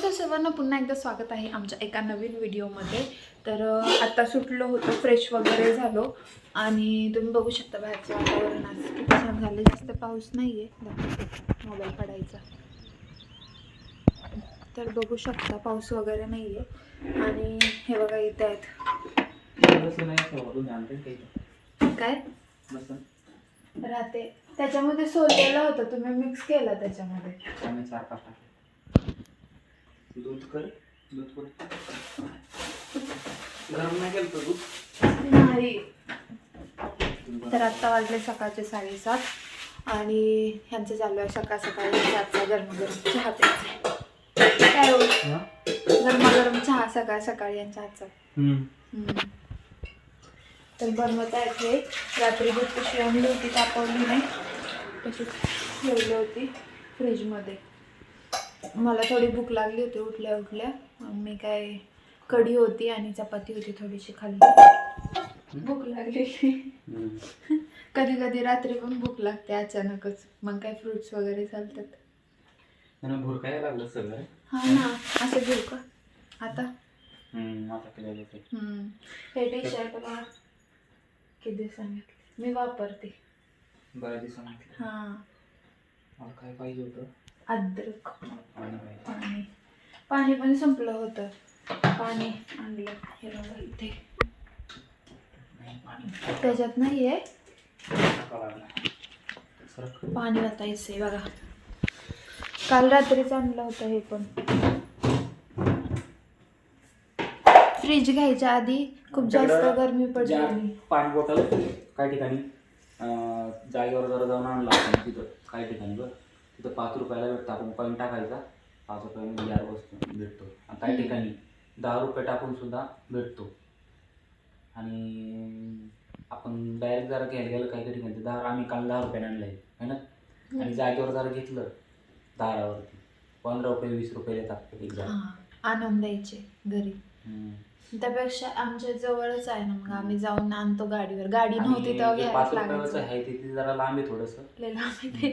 नमस्कार सर्वांना पुन्हा एकदा स्वागत आहे आमच्या एका नवीन व्हिडिओमध्ये. तर आत्ता सुटलो होतो फ्रेश वगैरे झालो. आणि तुम्ही बघू शकता बाहेरचं वातावरण आज किती छान झालं जास्त पाऊस नाही आहे मोबाईल काढायचा तर बघू शकता पाऊस वगैरे नाही आहे आणि हे बघा इथे आहेत. काय? राहते. त्याच्यामध्ये सोललेलं होतं. तुम्ही मिक्स केला त्याच्यामध्ये आम्ही चार पाच टाकले दूध कर दूध कर गरम नाही केलं तर दूध? नाही. तर आत्ता वाजले सकाळचे साडेसात आणि ह्यांचं चालू आहे सकाळ सकाळी चहाचा गरमागरम चहा प्यायचा काय हो? गरमागरम चहा सकाळ सकाळी यांच्या हातचा. तर बनवत आहेत हे. रात्री दूध कशी आणली होती तापवली नाही. तशी ठेवली होती फ्रीजमध्ये. मला थोडी भूक लागली होती उठल्या उठल्या. मग मी काय कढी होती आणि चपाती होती थोडीशी खाल्ली. भूक लागली. कधी कधी रात्री पण भूक लागते अचानकच. मग काय फ्रुट्स वगैरे चालतात. लागलं सगळं. हा ना असं घेऊ का? आता. हे टी शर्ट बघा. किती सांगितले मी वापरते. दिवसांनी म्हटलं हा. मला काय पाहिजे होतं? अद्रक. पाणी पाणी. पाणी संपलं होतं. पाणी आणलं हे बघा इथे. त्याच्यात नाही आहे पाणी वाचायचंय बघा. काल रात्रीच आणलं होतं हे पण. फ्रीज घ्यायच्या आधी खूप जास्त गरमी पडली. पाणी बॉटल काही ठिकाणी जागेवर जरा जाऊन आणला काही ठिकाणी बरं. तिथं पाच रुपयाला भेटतं. आपण कॉईन टाकायचा. पाच रुपयामध्ये चार वस्तू. भेटतो. आणि काही. ठिकाणी दहा रुपये टाकून सुद्धा भेटतो. आणि आपण डायरेक्ट जरा घ्यायला गेलं काही काही ठिकाणी दहा आम्ही काल दहा रुपयाने आणलं आहे ना? आणि जागेवर जरा घेतलं दारावरती. पंधरा रुपये वीस रुपये देतात एक जाग. हा आणून द्यायचे घरी. हम्म. त्यापेक्षा आमच्या जवळच आहे ना मग आम्ही जाऊन आणतो गाडीवर. गाडी आणि नव्हती तेव्हा जे घ्यायलाच पाच रुपयाचं लागायचं आहे ते ते जरा लांब आहे थोडंसं. आपल्याला माहिती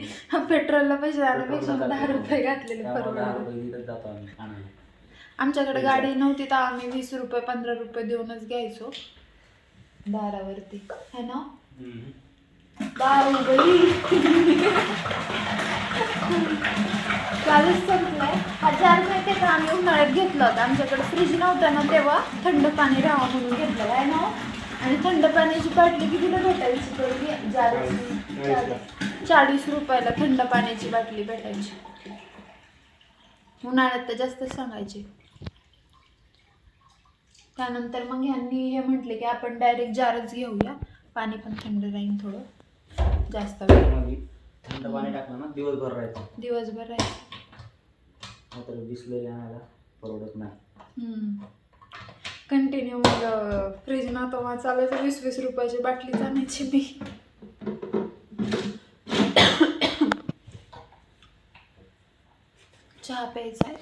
पेट्रोलला पैसे जाण्यापेक्षा दहा. रुपये घातलेले परवडले. जातो आम्ही आणायला. आमच्याकडे. गाडी नव्हती तर आम्ही वीस रुपये पंधरा रुपये देऊनच घ्यायचो. दारावरती. है ना? बाहुबली कालच संपलाय. हा जार माहितीये का आम्ही उन्हाळ्यात घेतला होता. आमच्याकडे फ्रीज नव्हता ना तेव्हा. थंड पाणी राहावं म्हणून घेतलं आहे ना. आणि थंड पाण्याची बाटली कितीला भेटायची तरी चाळीस- रुपयाला थंड पाण्याची बाटली भेटायची. उन्हाळ्यात तर जास्त सांगायची. त्यानंतर मग यांनी हे म्हटले की आपण डायरेक्ट जारच घेऊया. पाणी पण थंड राहील थोडं. जास्त वेळ. त्यामध्ये थंड पाणी टाकलं ना दिवसभर राहायचं. दिवसभर राहील नाहीतर बिसलेले आणायला परवडत नाही. कंटिन्यू मग फ्रीज ना तेव्हा चालायचं वीस वीस रुपयाची बाटली आणायची मी. चहा प्यायचा आहे.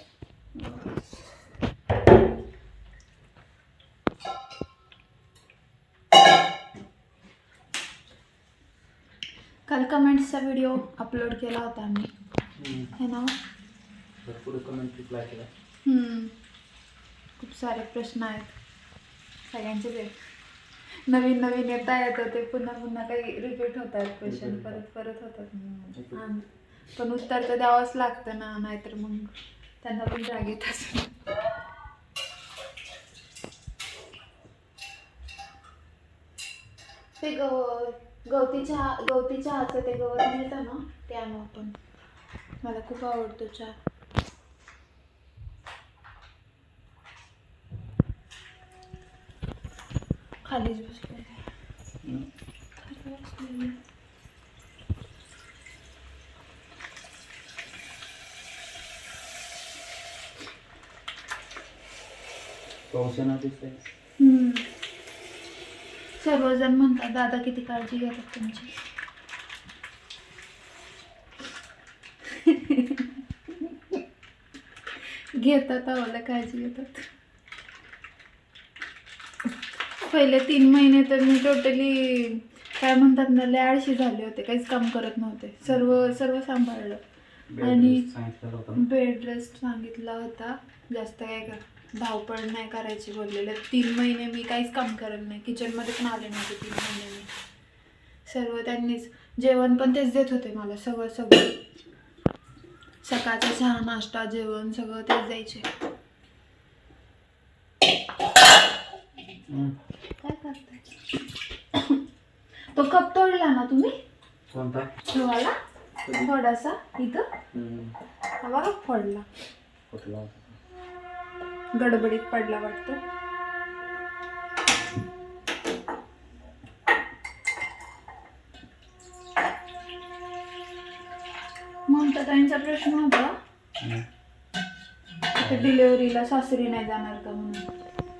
काल कमेंट्सचा व्हिडिओ अपलोड केला होता आम्ही. हे ना? भरपूर कमेंट रिप्लाय केला. खूप सारे प्रश्न आहेत. सगळ्यांचेच आहेत नवीन नवीन येता येतं ते पुन्हा पुन्हा काही रिपीट होत आहेत क्वेश्चन परत परत होतात पण उत्तर तर द्यावंच लागतं ना नाहीतर मग त्यांना पण राग येत असेल. ते गव गवती चहा गवती चहाचं ते गवत मिळतं ना ते आणू आपण. मला खूप आवडतो चहा. खालीच बसले. खाली पाऊस येणार दिसतंय. सर्वजण म्हणतात दादा किती काळजी घेतात तुमची? घेतात आम्हाला काळजी घेतात. पहिले तीन महिने तर मी टोटली काय म्हणतात ना लय आळशी झाले होते काहीच काम करत नव्हते. सर्व सर्व सांभाळलं. आणि- बेड रेस्ट सांगितला होता. जास्त काय कर धावपळ नाही करायची बोललेलं. तीन महिने मी काहीच काम करत नाही. किचनमध्ये पण आले नव्हते तीन महिने मी. सर्व त्यांनीच जेवण पण तेच देत होते मला सगळं सगळं. सकाळचा चहा नाश्ता जेवण सगळं तेच द्यायचे. काय करताय? तो कप तोडला ना तुम्ही? कोणता? ठेवाला कधी? थोडासा इथं. हा बघा पडला कुठला गडबडीत पडला वाटतं. ममता ताईंचा प्रश्न होता. डिलिव्हरीला सासरी नाही जाणार का म्हणून?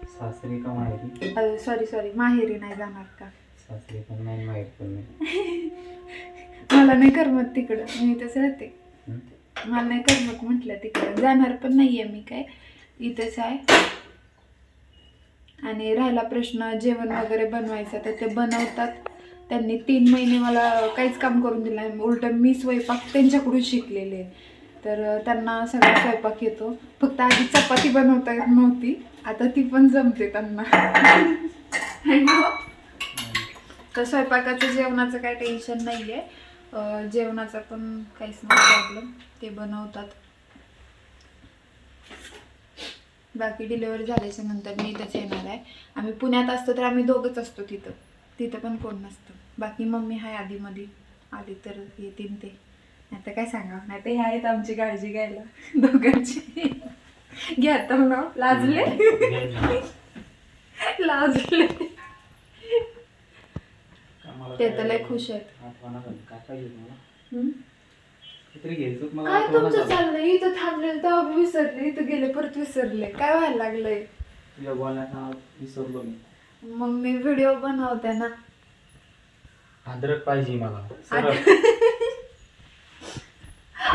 सासरी का माहेरी? सॉरी सॉरी माहेरी नाही जाणार का? सासरी पण नाही माहेर पण नाही. मला नाही करमत तिकडं मी इथंच राहते. मला नाही करमत म्हटलं तिकडं. जाणार पण नाहीये मी काय. इथेच आहे. आणि राहिला प्रश्न जेवण वगैरे बनवायचा तर ते बनवतात. त्यांनी तीन महिने मला काहीच काम करून दिलं आहे उलट मी स्वयंपाक त्यांच्याकडून शिकलेले. आहे. तर त्यांना सगळा स्वयंपाक येतो. फक्त आधी चपाती बनवता येत नव्हती. आता ती पण जमते त्यांना. तर स्वयंपाकाचं जेवणाचं काही टेन्शन नाही आहे जेवणाचा पण काहीच नाही प्रॉब्लेम ते बनवतात. बाकी डिलिव्हरी झाल्याच्यानंतर मी इथंच येणार आहे. आम्ही पुण्यात असतो तर आम्ही दोघंच असतो तिथं. तिथं पण कोण नसतं. बाकी मम्मी हाय आधीमध्ये आली तर येतील ते. नाही तर काय सांगा नाही तर हे आहेत आमची काळजी घ्यायला. दोघांची. घ्या तर ना लाजले? लाजले. ते तर लय खुश आहेत. काहीतरी घ्यायचं. मला काय आठवणा तुमचं झाली. चाललंय? इथं थांबलेलं तेव्हा विसरले. इथं गेले परत विसरले. काय व्हायला लागलंय? तुझ्या बोलण्यात विसरलो मी. मग मी व्हिडिओ बनवते ना. अद्रक पाहिजे मला. सरळ.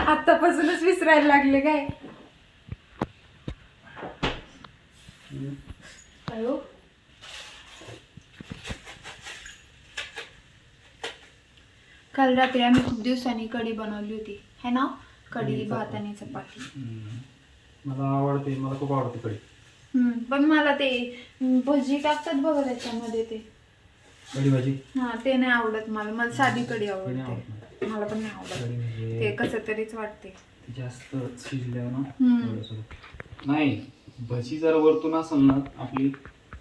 आतापासूनच विसरायला लागले काय? हम्म. काय हो? काल रात्री आम्ही खूप दिवसांनी कढी बनवली होती. है ना? कढी भात. आणि चपाती. मला आवडते मला खूप आवडते कढी. हम्म, पण मला ते भजी टाकतात बघा त्याच्यामध्ये ते. कढी भाजी? हा ते नाही आवडत मला. मला साधी कढी ते नाही आवडते. आवडत मला. मला पण नाही आवडत. कढी ते म्हणजे कसं तरीच वाटते. ती जास्त शिजल्यावर ना? हम्म. थोडंसं. नाही भजी जर वरतून असेल ना आपली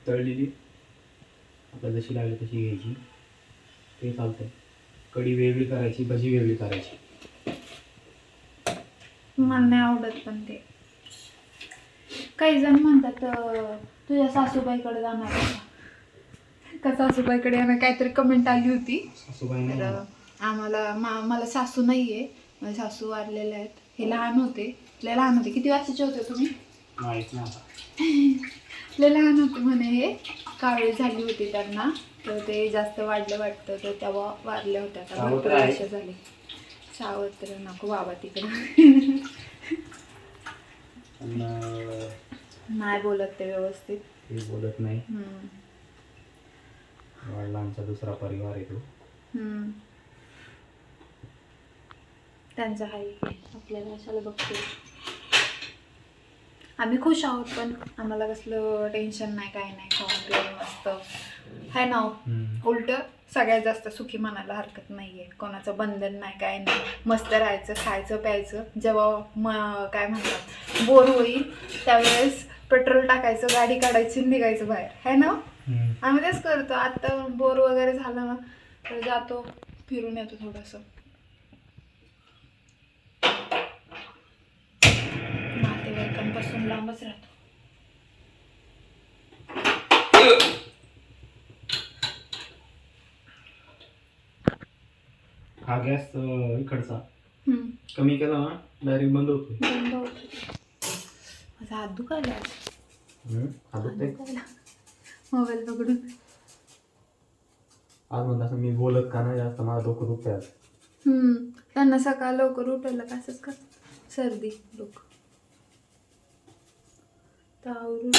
तळलेली आपल्याला जशी लागली तशी घ्यायची. ते चालतंय. कढी वेगळी करायची भजी वेगळी करायची. मला नाही आवडत पण ते. काही जण म्हणतात तुझ्या सासूबाईकडे जाणार का? सासूबाईकडे येणार काहीतरी कमेंट आली होती? तर. आम्हाला मा मला सासू नाही आहे माझे सासू वारलेले आहेत. हे लहान होते. लय लहान होते. किती वर्षाचे होते तुम्ही? लय लहान होते म्हणे हे. कावळी झाली होती त्यांना. तर ते जास्त वाढलं वाटतं. तर तेव्हा वारल्या होत्या. भरपूर. वर्ष झाली. सावत्र नको बाबा तिकडे. नाही बोलत ते व्यवस्थित. ते बोलत नाही. हम्म. वडिलांचा दुसरा परिवार आहे तो. हम्म. त्यांचा हाय आपल्याला कशाला बघते? आम्ही खुश आहोत पण आम्हाला कसलं टेन्शन नाही काय नाही. खाऊन पिऊन मस्त. हाय ना हो? उलट सगळ्यात जास्त सुखी म्हणायला हरकत नाहीये. कोणाचं बंधन नाही काय नाही. मस्त राहायचं खायचं प्यायचं. जेव्हा म काय म्हणतात बोर होईल त्यावेळेस पेट्रोल टाकायचं गाडी काढायची निघायचं बाहेर. है ना. आम्ही तेच करतो. आता बोर वगैरे झालं ना तर जातो फिरून येतो थोडंसं. नातेवाईकांपासून लांबच राहतो. हा गॅस इकडचा. कमी केला ना डायरेक्ट बंद होतो बंद होतो माझा हात दुखायला हात दुखतंय? मोबाईल पकडून. आज म्हणता असं मी बोलत का नाही जास्त मला डोकं दुखतंय आज. त्यांना सकाळ लवकर उठायला का असंच का सर्दी लोक तावरून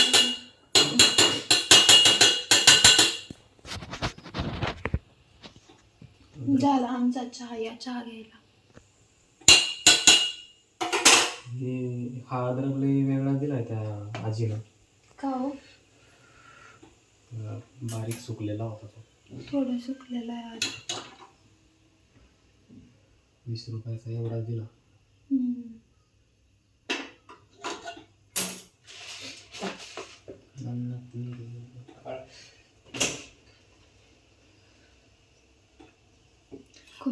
झाला आमचा चहा या चहा घ्यायला. हा अद्रक लई वेगळा दिलाय त्या आजीनं. का हो? अं, बारीक सुकलेला होता तो. थोडं सुकलेलं आहे आज. वीस रुपयाचा एवढा दिला. हम्म.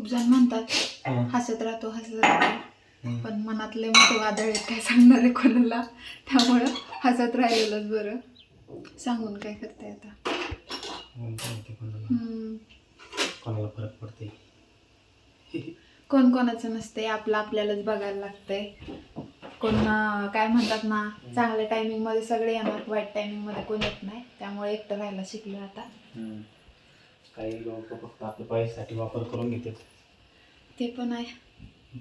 जण म्हणतात. हसत राहतो हसत राहतो. पण मनातले मोठे वादळ आहेत काय सांगणार आहे कोणाला? त्यामुळं हसत राहिलेलंच बरं. सांगून काय करते आता? कोणाला. फरक पडते? कोण कोणाचं नसते आपलं आपल्यालाच बघायला लागतंय. कोण काय म्हणतात ना चांगल्या टायमिंगमध्ये सगळे येणार वाईट टायमिंगमध्ये कोण येत नाही. त्यामुळे एकटं राहायला शिकलो आता. काही लोक फक्त आपल्या पैशासाठी वापर करून घेतात. ते पण आहे.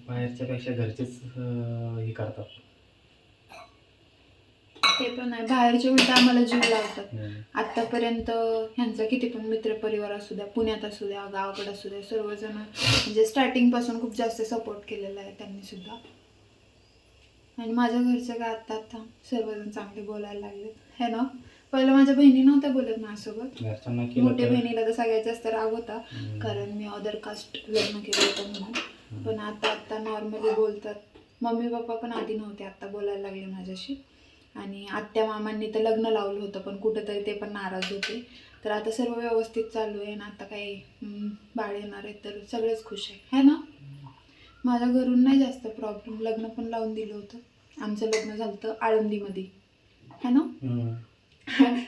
बाहेरच्या पेक्षा घरचेच अं, हे करतात. ते पण आहे. बाहेरचे उलट आम्हाला जीव लावतात. आतापर्यंत ह्यांचा किती पण मित्रपरिवार असू द्या पुण्यात असू द्या गावाकडे असू द्या सर्वजण म्हणजे स्टार्टिंगपासून खूप जास्त सपोर्ट केलेला आहे त्यांनी सुद्धा. आणि माझ्या घरचं काय आता आता सर्वजण चांगले बोलायला लागले है ना? पहिलं माझ्या बहिणी नव्हत्या बोलत माझ्यासोबत. घरच्यांना केलं मोठ्या तर- बहिणीला तर सगळ्यात जास्त राग होता हम्म. कारण मी अदर कास्ट लग्न केलं होतं म्हणून. पण आता आता नॉर्मली बोलतात. मम्मी पप्पा पण आधी नव्हते आता बोलायला लागले माझ्याशी. आणि आत्या मामांनी तर लग्न लावलं होतं पण कुठंतरी ते पण नाराज होते. तर आता सर्व व्यवस्थित चालू आहे आणि आता काही हम्म, बाळ येणार आहे तर सगळेच खुश आहे. है ना? माझ्या घरून नाही जास्त प्रॉब्लेम लग्न पण लावून दिलं होतं. आमचं लग्न झालं होतं आळंदीमध्ये. है ना? हम्म.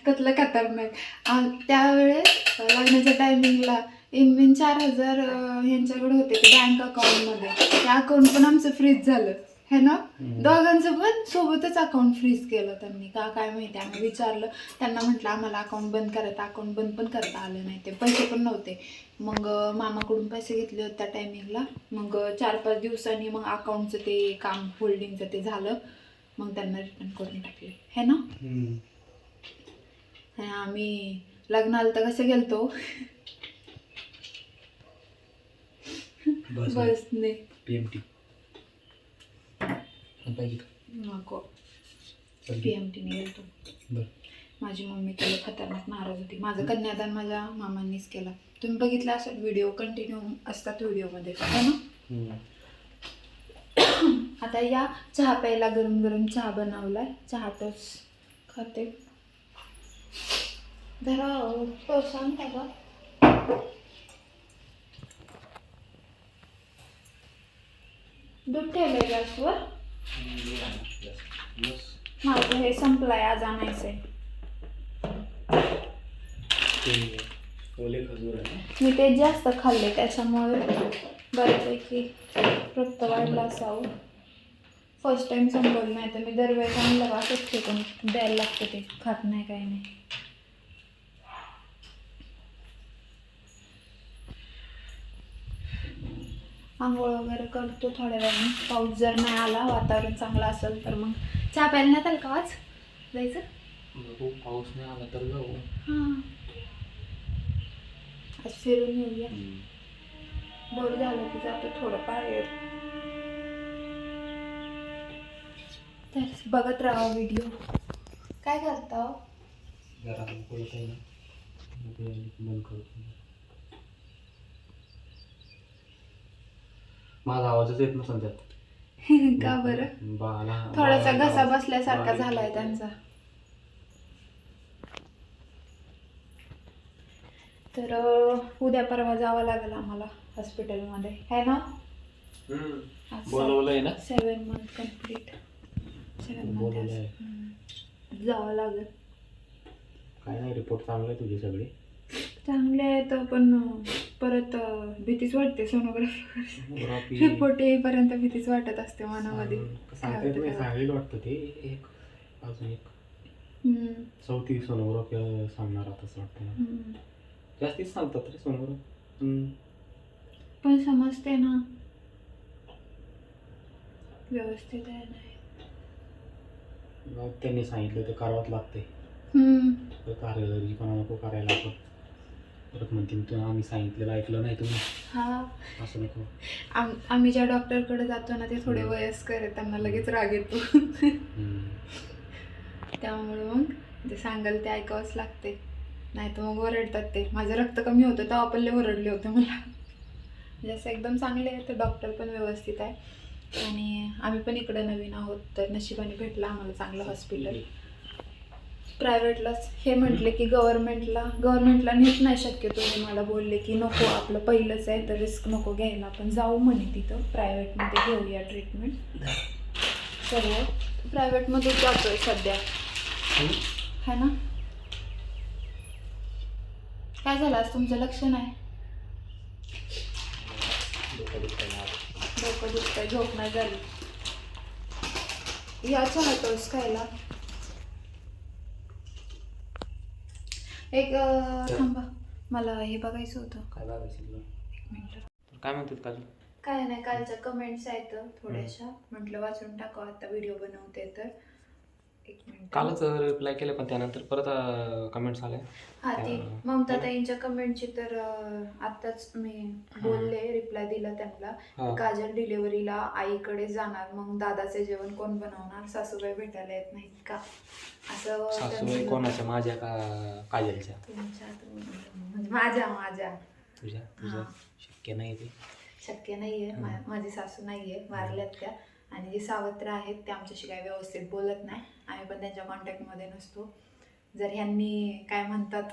कसलं खतरनाक. आ- त्यावेळेस लग्नाच्या टायमिंगला इन बिन चार हजार ह्यांच्याकडे होते ते बँक अकाउंटमध्ये ते अकाउंट पण आमचं फ्रीज झालं. है ना. दोघांचं पण सोबतच अकाउंट फ्रीज केलं त्यांनी. का काय माहिती? आम्ही विचारलं. त्यांना म्हटलं आम्हाला अकाउंट बंद करायचं अकाउंट बंद पण करता आलं नाही. ते पैसे पण नव्हते. मग मामाकडून पैसे घेतले होते त्या टायमिंगला मग चार पाच दिवसांनी मग अकाउंटचं ते काम होल्डिंगचं ते झालं. मग त्यांना रिटर्न करून टाकले. है ना? आम्ही लग्नाला तर कसं गेलतो? बस बसने का? नको. चल पी एम टीने गेलतो. माझी मम्मी केलं खतरनाक नाराज होती. माझं कन्यादान माझ्या मामांनीच केलं. तुम्ही बघितलं असेल व्हिडिओ कंटिन्यू असतात व्हिडिओमध्ये है ना. आता या चहा प्यायला गरम गरम चहा बनवलाय. चहातच खाते. जरा तो सांग का दूध ठेवलंय गॅसवर. माझं हे संपलंय आज आणायचंय? मी ते जास्त खाल्ले त्याच्यामुळे बऱ्यापैकी रक्त वाढलं असावं. फर्स्ट टाइम संपवलं नाही तर मी दरवेळेस आणलं असंच फेकून द्यायला लागतं ते. खात नाही काही नाही. आंघोळ वगैरे करतो थोड्या वेळाने. पाऊस जर नाही आला वातावरण चांगलं असेल तर मग चहा प्यायला नाही का आज? जायचं? पाऊस नाही आला तर जाऊ. हां. आज फिरून येऊया. बोर झालं की जातो थोडं बाहेर तर बघत राहा व्हिडिओ. काय करता हो? जरा बंद करतो माझा आवाजच येत नसेल त्यात. का बरं? थोडासा बाळाला घसा आवाज- बसल्यासारखा झालाय त्यांचा. तर अं, उद्या परवा जावं लागेल आम्हाला हॉस्पिटलमध्ये. है ना? हम्म. बोलवलंय ना? सेवन मंथ कंप्लीट सेवन बोलवलंय. मंथ जावं लागेल. काय नाही रिपोर्ट चांगले तुझे सगळे. चांगले आहेत पण अं, परत भीतीच वाटते सोनोग्राफी रिपोर्ट येईपर्यंत भीतीच वाटत असते मनामध्ये. वाटतं ते. एक अजून एक. चौथी सोनोग्राफी सांगणार आता असं वाटतं. जास्तीच सांगतात रे सोनोग्राफी पण समजते ना. व्यवस्थित आहे नाही. त्यांनी सांगितलं ते करावंच लागते कार्यदर्शी पण नको करायला आपण. परत म्हणतील तू आम्ही सांगितलेलं ऐकलं नाही तुम्ही. हा. असं नको. आम आम्ही ज्या डॉक्टरकडे जातो ना ते थोडे वयस्कर आहेत त्यांना लगेच राग येतो. हम्म. त्यामुळे मग ते सांगाल ते ऐकावंच लागते नाही तर मग ओरडतात ते. माझं रक्त कमी होतं तेव्हा पण लय ओरडले होते मला. म्हणजे असं एकदम चांगले आहे तर डॉक्टर पण व्यवस्थित आहे. आणि आम्ही पण इकडे नवीन आहोत तर नशिबाने भेटलं आम्हाला चांगलं हॉस्पिटल. प्रायव्हेटलाच हे म्हटले की गव्हर्नमेंटला गव्हर्नमेंटला नेत नाही शक्यतो हे मला बोलले की नको आपलं पहिलंच आहे तर रिस्क नको घ्यायला. आपण जाऊ म्हणे तिथं प्रायव्हेटमध्ये घेऊया ट्रीटमेंट सर्व. प्रायव्हेटमध्ये जातोय सध्या. है ना? काय झालं? आज तुमचं लक्ष नाही? डोकं दुखतंय झोप नाही झाली. या चाहतोस खायला. एक अं, थांबा. मला हे बघायचं होतं. काय बघायचं तुला? एक मिनिट. काय म्हणतात काल काय नाही कालच्या कमेंट्स आहेत थोड्याशा. म्हटलं वाचून टाकावं आता व्हिडिओ बनवते तर. एक मिनिट. कालच रिप्लाय केलं पण त्यानंतर परत कमेंट्स आले. हा ती त्या- ममता ताईंच्या कमेंटची तर अं, आत्ताच मी बोलले रिप्लाय दिला त्यांना. हा. काजल डिलिव्हरीला आईकडे जाणार मग दादाचे जेवण कोण बनवणार सासूबाई भेटायला येत नाहीत का? असं सासूबाई त्यांनी- कोणाच्या? माझ्या का काजलच्या? तुमच्या म्हणजे माझ्या माझ्या. तुझ्या तुझं हा. शक्य नाही ते. शक्य नाहीये. मा- माझी सासू नाहीये वारल्यात त्या. आणि जे सावत्र आहेत ते आमच्याशी काही व्यवस्थित बोलत नाही. आम्ही पण त्यांच्या कॉन्टॅक्टमध्ये नसतो. जर ह्यांनी काय म्हणतात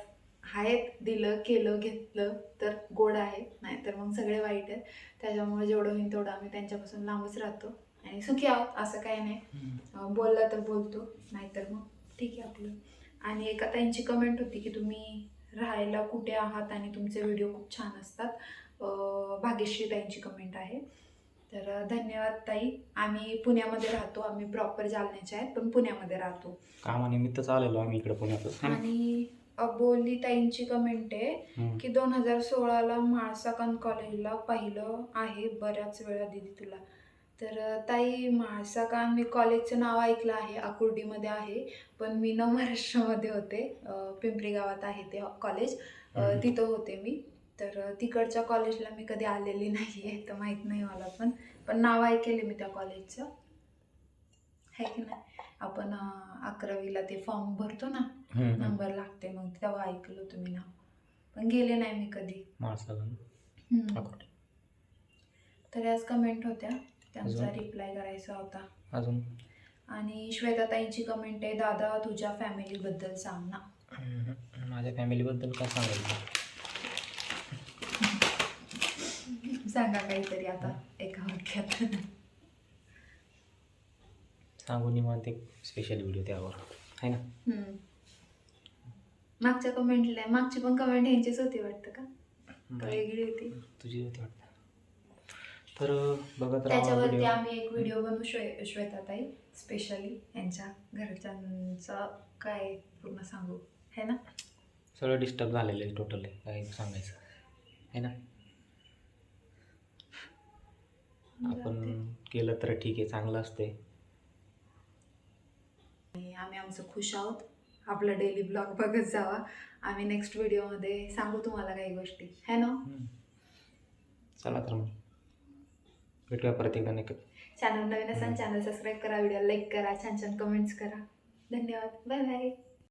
आहेत दिलं केलं घेतलं तर गोड आहे. नाहीतर मग सगळे वाईट आहेत. त्याच्यामुळे जेवढं होईल तेवढं आम्ही त्यांच्यापासून लांबच राहतो. आणि सुखी आहोत असं काही नाही. बोलला तर बोलतो नाहीतर मग ठीक आहे आपलं. आणि एका ताईंची कमेंट होती की तुम्ही राहायला कुठे आहात आणि तुमचे व्हिडिओ खूप छान असतात. भाग्यश्री ताईंची कमेंट आहे. तर धन्यवाद ताई. आम्ही पुण्यामध्ये राहतो. आम्ही प्रॉपर जालन्याचे आहेत पण पुण्यामध्ये राहतो. कामानिमित्तच आलेलो आम्ही इकडे पुण्यातच. ना? आणि अबोली ताईंची कमेंट आहे. की दोन हजार सोळाला म्हाळसाकान कॉलेजला पाहिलं आहे बऱ्याच वेळा दिदी तुला. तर ताई म्हाळसाकान मी कॉलेजचं नाव ऐकलं आहे. आकुर्डीमध्ये आहे पण मी नव महाराष्ट्रामध्ये होते. पिंपरी गावात आहे ते कॉलेज. तिथं होते मी. तर तिकडच्या कॉलेजला मी कधी आलेली नाही आहे तर माहीत नाही मला पण. पण नाव ऐकेले मी त्या कॉलेजचं आहे की नाही? आपण अकरावीला ते फॉर्म भरतो ना. नंबर लागते मग तेव्हा ऐकलं तुम्ही नाव. पण गेले नाही मी कधी. तर आज कमेंट होत्या. त्यांचा? रिप्लाय करायचा होता. अजून? आणि श्वेताताईंची कमेंट आहे दादा तुझ्या फॅमिलीबद्दल सांग ना. माझ्या फॅमिलीबद्दल काय सांगायचं? सांगा काहीतरी आता एका वाक्यात. सांगू निवांत एक स्पेशल व्हिडिओ त्यावर. आहे ना? हम्म. मागच्या कमेंटला मागची पण कमेंट यांचीच होती वाटतं का? का वेगळी होती. तुझी होती वाटतं. तर बघत राहा त्याच्यावरती व्हिडिओ आम्ही एक व्हिडिओ बनवू श्वे श्वेताताई स्पेशली यांच्या घरच्यांचा काय पूर्ण सांगू. है ना? सगळं डिस्टर्ब झालेलं आहे टोटल काय सांगायचं. आहे ना? आपण केलं तर ठीक आहे चांगलं असते आणि आम्ही आमचं खुश आहोत. आपला डेली ब्लॉग बघत जावा. आम्ही नेक्स्ट व्हिडिओमध्ये सांगू तुम्हाला काही गोष्टी. है ना? चला तर मग. भेटूया परत एकदा नक्की चॅनल नवीन असाल चॅनल सबस्क्राईब करा व्हिडिओ लाईक करा छान छान कमेंट्स करा. धन्यवाद. Bye bye